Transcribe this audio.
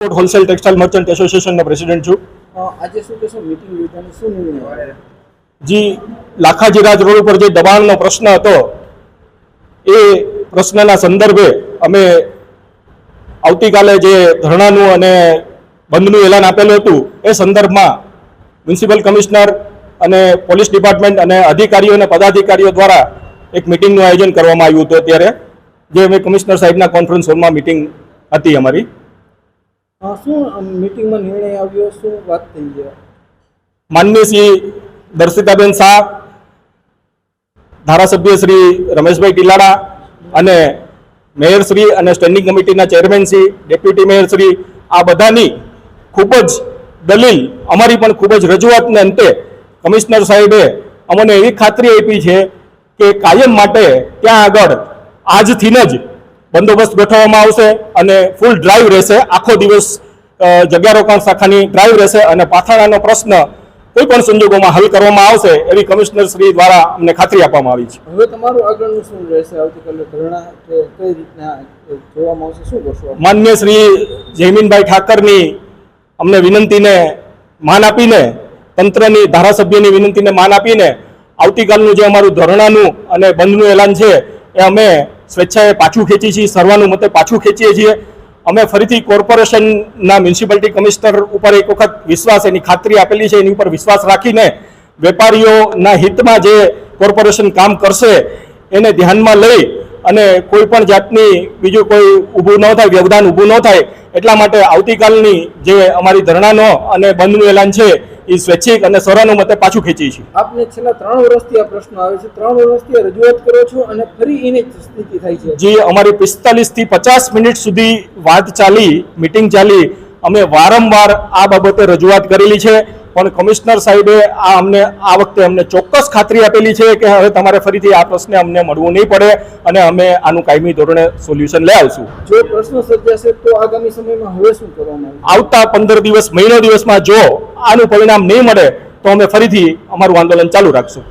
Wholesale textile merchant એસોસિએશનના president છું. આજે શું કહેશો? મીટિંગ યોજાની શું નિર્ણય જી લાખાજી રાજ રોડ ઉપર જે દબાણનો પ્રશ્ન હતો એ પ્રશ્નના સંદર્ભે અમે આવતીકાલે જે ધરણાનું અને બંધનું એલાન આપેલું હતું એ સંદર્ભમાં મ્યુનિસિપલ કમિશનર અને પોલીસ ડિપાર્ટમેન્ટ અને અધિકારીઓ અને પદાધિકારીઓ દ્વારા એક મિટિંગનું આયોજન કરવામાં આવ્યું હતું અત્યારે જે અમે કમિશનર સાહેબના કોન્ફરન્સ હોલમાં મિટિંગ હતી અમારી. શું મીટિંગમાં નિર્ણય આવ્યો? શું વાત થઈ છે માનનીય શ્રી દર્શિતાબેન શાહ, ધારાસભ્ય શ્રી રમેશભાઈ ટીલાડા અને મેયર શ્રી અને સ્ટેન્ડિંગ કમિટીના chairman Shri deputy mayor Shri, આ બધાની ખૂબ જ દલીલ, અમારી પણ ખૂબ જ રજૂઆતને અંતે કમિશનર સાહેબે અમને એવી ખાતરી આપી છે કે કાયમ માટે ત્યાં આગળ આજથી જ બંદોબસ્ત ગોઠવવામાં આવશે અને ફૂલ ડ્રાઈવ રહેશે. આખો દિવસ જગ્યા રોકાણ શાખાની ડ્રાઈવ રહેશે અને પાથાણાનો પ્રશ્ન કોઈ પણ સંજોગોમાં હલ કરવામાં આવશે એવી કમિશનર શ્રી દ્વારા અમને ખાતરી આપવામાં આવી છે. હવે તમારું આગળનું શું રહેશે? આવતીકાલે ધરણા કે કઈ રીતના જોવામાં આવશે? શું કરશો? માન્ય શ્રી જયમીનભાઈ ઠાકરની અમને વિનંતીને માન આપીને તંત્રની ધારાસભ્યની વિનંતીને માન આપીને આવતીકાલનું જે અમારું ધરણાનું અને બંધનું એલાન છે એ અમે સ્વેચ્છાએ પાછું ખેંચી છીએ, સર્વાનુમતે પાછું ખેંચીએ છીએ. અમે ફરીથી કોર્પોરેશનના મ્યુનિસિપાલિટી કમિશનર ઉપર એક વખત વિશ્વાસ, એની ખાતરી આપેલી છે, એની ઉપર વિશ્વાસ રાખીને વેપારીઓના હિતમાં જે કોર્પોરેશન કામ કરશે, એને ધ્યાનમાં લઈ અને કોઈ પણ જાતની બીજું કોઈ ઊભું ન થાય, વ્યવધાન ઊભું ન થાય, એટલા માટે આવતીકાલની જે અમારી ધરણાનો અને બંધનું એલાન છે એ સ્વૈચ્છિક અને સર્વાનુમતે પાછું ખેંચીએ છીએ આપને છેલ્લા ત્રણ વર્ષથી આ પ્રશ્ન આવે છે. ત્રણ વર્ષથી રજૂઆત કરો છો અને ફરી એની સ્થિતિ થાય છે. જે અમારી પિસ્તાલીસથી પચાસ મિનિટ સુધી વાત ચાલી મિટિંગ ચાલી અમે વારંવાર આ બાબતે રજૂઆત કરેલી છે. પણ કમિશનર સાહેબે આ અમને આ વખતે અમને ચોક્કસ ખાતરી આપેલી છે કે હવે તમારે ફરીથી આ પ્રશ્ને અમને મળવું નહીં પડે અને અમે આનું કાયમી ધોરણે સોલ્યુશન લઈ આવશું. જો પ્રશ્ન સર્જાશે તો આગામી સમયમાં હવે શું કરવામાં આવતા પંદર દિવસ મહિનો દિવસમાં જો આનું પરિણામ નહીં મળે તો અમે ફરીથી અમારું આંદોલન ચાલુ રાખશું.